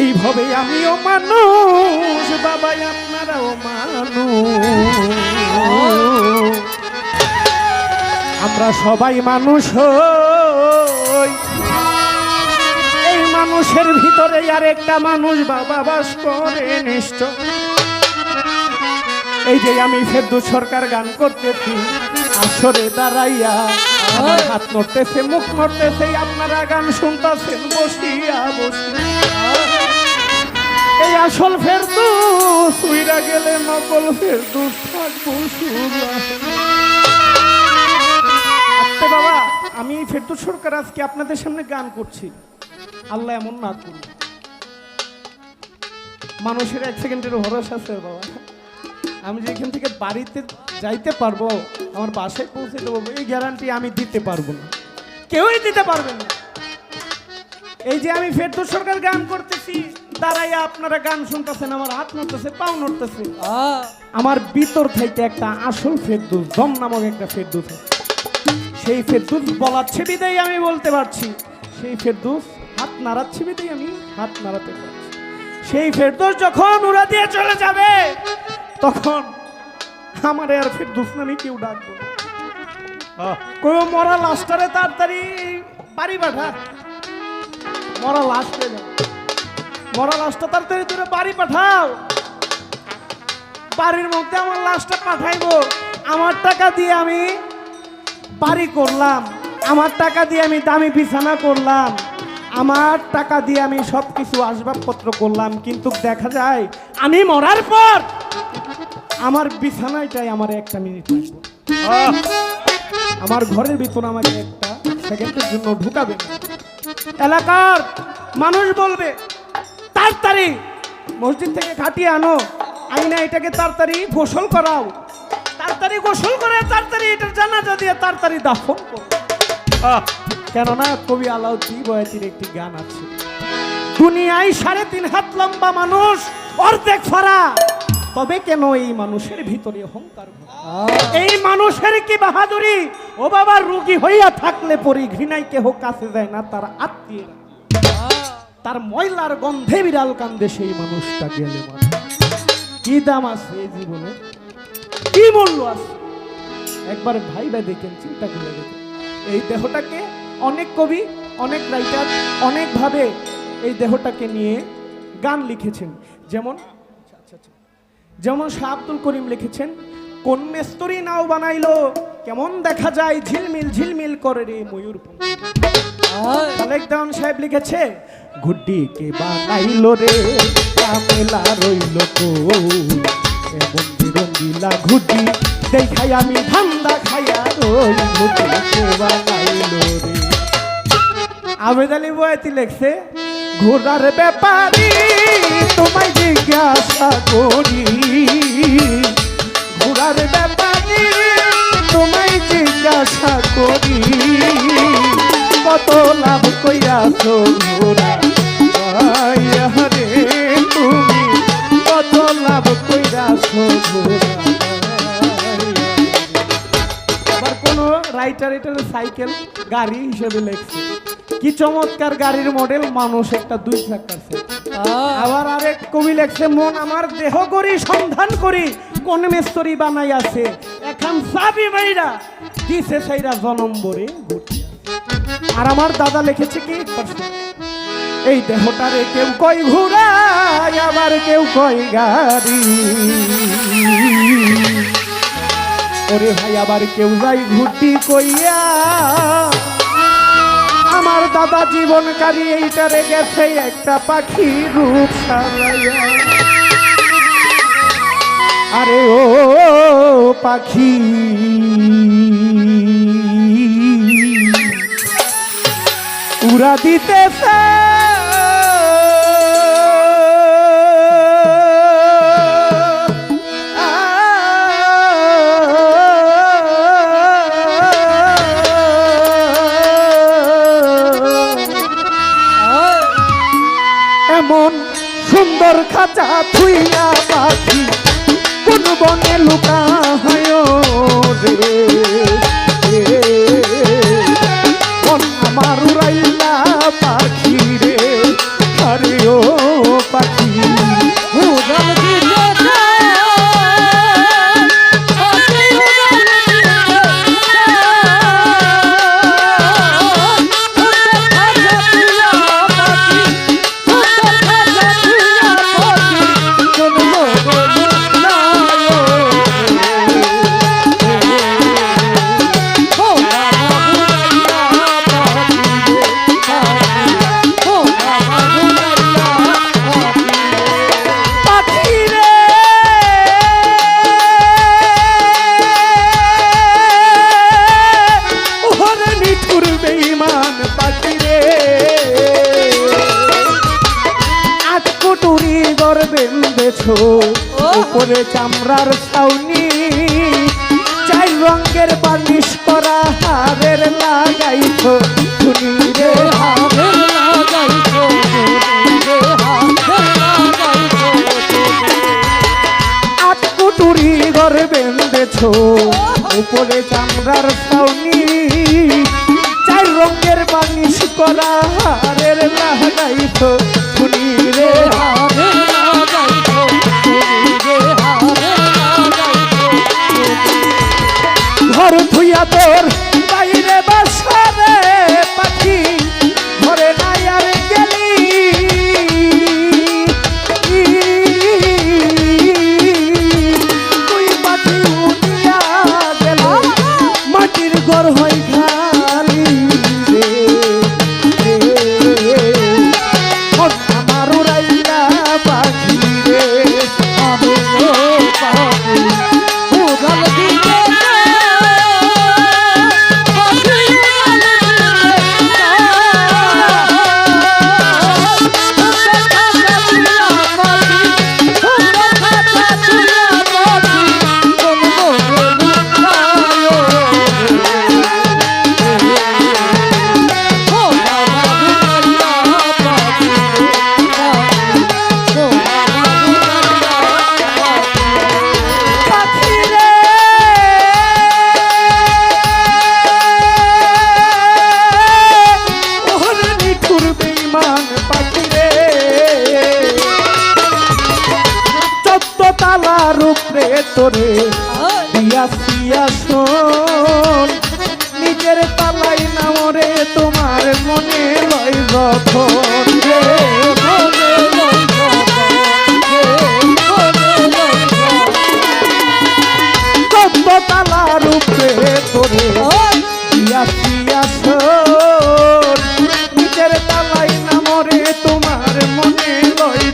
এইভাবে আমিও মানুষ, বাবাই আপনারাও মানুষ। আমরা সবাই মানুষ এই মানুষের ভিতরে আর একটা মানুষ বাবা বাস করে নিশ্চয়। এই যে আমি ফেরদু সরকার গান করতেছি, আসরে দাঁড়াইয়া হাত নড়তেছে, মুখ নড়তেছে, আপনারা গান শুনতেছেন, বসিয়া বসিয়া। এই আসল সুইরা গেলে নকল ফেরদু থাকব আচ্ছা বাবা, আমি ফেরদু সরকার আজকে আপনাদের সামনে গান করছি। আল্লাহ এমন না করুন মানুষের এক সেকেন্ডের ভরসা আছে বাবা। আমি যে এখান থেকে বাড়িতে যাইতে পারব, আমার বাসায় পৌঁছে দেবো, এই গ্যারান্টি আমি দিতে পারব না। কেউই দিতে পারবে না। এই যে আমি ফেরদৌস সরকার গান করতেছি দাঁড়াইয়া আপনারা গান শুনতেছেন, আমার হাত নড়তেছে, পাও নড়তেছে। আমার ভিতর থেকে একটা আসল ফেরদুস দম নামক একটা ফেরদুস সেই ফেরদুস বলাচ্ছে বিদেই আমি বলতে পারছি। সেই ফেরদুস হাত নাড়াচ্ছে বিদেই আমি হাত নাড়াতে পারছি। সেই ফেরদৌস যখন উড়া দিয়ে চলে যাবে তখন আমার আর ফেরদৌস নামে কেউ ডাকবো কেউ মরা লাশটারে তাড়াতাড়ি বাড়ি পাঠা। মরা পেয়ে মরা লাশটা তাড়াতাড়ি তুলে বাড়ি পাঠাও। বাড়ির মধ্যে আমার লাশটা পাঠাইবো। আমার টাকা দিয়ে আমি বাড়ি করলাম। আমার টাকা দিয়ে আমি দামি বিছানা করলাম। আমার টাকা দিয়ে আমি সব কিছু আসবাবপত্র করলাম। কিন্তু দেখা যায়, আমি মরার পর আমার বিছানাটাই আমার একটা মিনিট লাগবে। আমার ঘরের ভিতর আমাকে একটা সেকেন্ডের জন্য ঢুকাবে। এলাকার মানুষ বলবে তাড়াতাড়ি মসজিদ থেকে খাটিয়ে আনো। আইনা এটাকে তাড়াতাড়ি গোসল করাও। তাড়াতাড়ি গোসল করে তাড়াতাড়ি এটার জানাজা দিয়ে তাড়াতাড়ি দাফন করো। কেননা কবি আলাউদ্দিন বয়াতির একটি গান আছে দুনিয়ায় সাড়ে তিন হাত লম্বা মানুষ অর্ধেক ফারা। তবে কেন এই মানুষের ভিতরে অহংকার? এই মানুষের কি বাহাদুরি? ও বাবা রুগী হইয়া থাকলে পরি ঘৃণাই কেহ কাছে যায় না তার আত্মীয়। তার ময়লার গন্ধে বিড়াল কান্দে সেই মানুষটা গেলে কি দাম আছে এই জীবনে? কি মূল্য আছে? একবার ভাই ভাই দেখেন চিন্তা করে দেখেন। এই দেহটাকে অনেক কবি অনেক রাইটার অনেকভাবে এই দেহটাকে নিয়ে গান লিখেছেন। যেমন আচ্ছা, আচ্ছা। যেমন শাহ আব্দুল করিম লিখেছেন কোন মেস্তরি নাও বানাইলো কেমন দেখা যায় ঝিলমিল ঝিলমিল করে রে ময়ূর দেওয়ান সাহেব লিখেছে গুড্ডি কে বানাইলো রে কামেলা রইল তো এমন রঙ্গিলা ঘুড্ডি দেখাই আমি ধান্দা খাইয়া রই গুড্ডি কে বানাইলো রে? আবেদ আলী বয়াতি লেখছে ঘোড়ার ব্যাপারি তোমায় জিজ্ঞাসা করি। ঘোড়ার ব্যাপারি তোমায় জিজ্ঞাসা করি। কত লাভ কইয়াছ ঘোড়া? আইয়া রে, তুমি কত লাভ কইরাছ ঘোড়া? আবার কোন রাইটার এটার সাইকেল গাড়ি হিসেবে লেখছে। কি চমৎকার গাড়ির মডেল মানুষ একটা দুই চাকার। আবার আরেক কবি লেখছে মন আমার দেহ করি সন্ধান করি কোন মেস্তরি বানাই আছে এখন সাবি মাইরা দিছে সাইরা জনম বরে আর আমার দাদা লিখেছে কি এই দেহটারে কেউ কই ঘুরায় আবার কেউ কই গাড়ি। ওরে ভাই আবার কেউ যাই ঘুটি কইয়া আমার দাদা জীবন জীবনকারী এইটারে গেছে একটা পাখি রূপ আরে ও পাখি। উড়া দিতেছে সুন্দর খাঁচা থুইয়া পাখি কোন বনে লুকা হয় রে। আছো? উপরে চামড়ার ছাউনি, চার রঙের বানিশ করা হারের লাগাইছো। শুনি রে ঘর ধুইয়া তোর তোরে দিয়াছি আসন নিজের তালাই নামরে তোমার মনে লয় যখন কত তালা রূপে তোরে দিয়াছি নিজের তালাই নামরে তোমার মনে লয়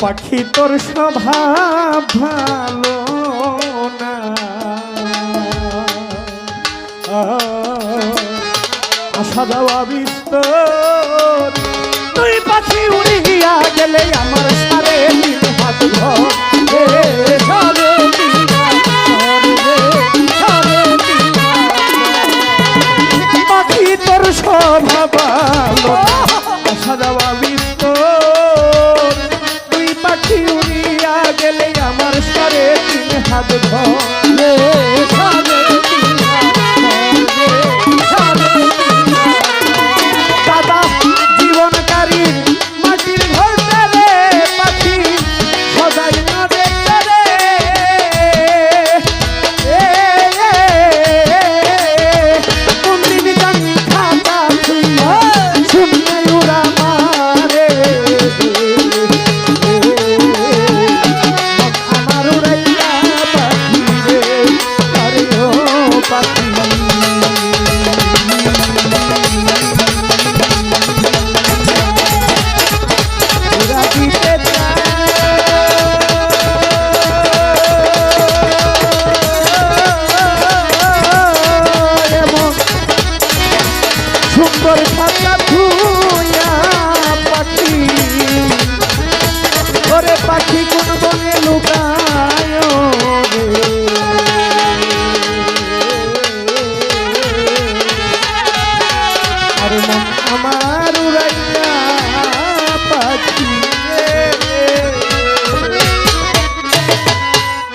পাখি তোর স্বভাব ভালো না। আশা দাওয়া বিস্তর। তুই পাখি উড়িয়া গেলে আমার সুন্দর সাদা ধুয়া পাখি। পাখি কোন বনে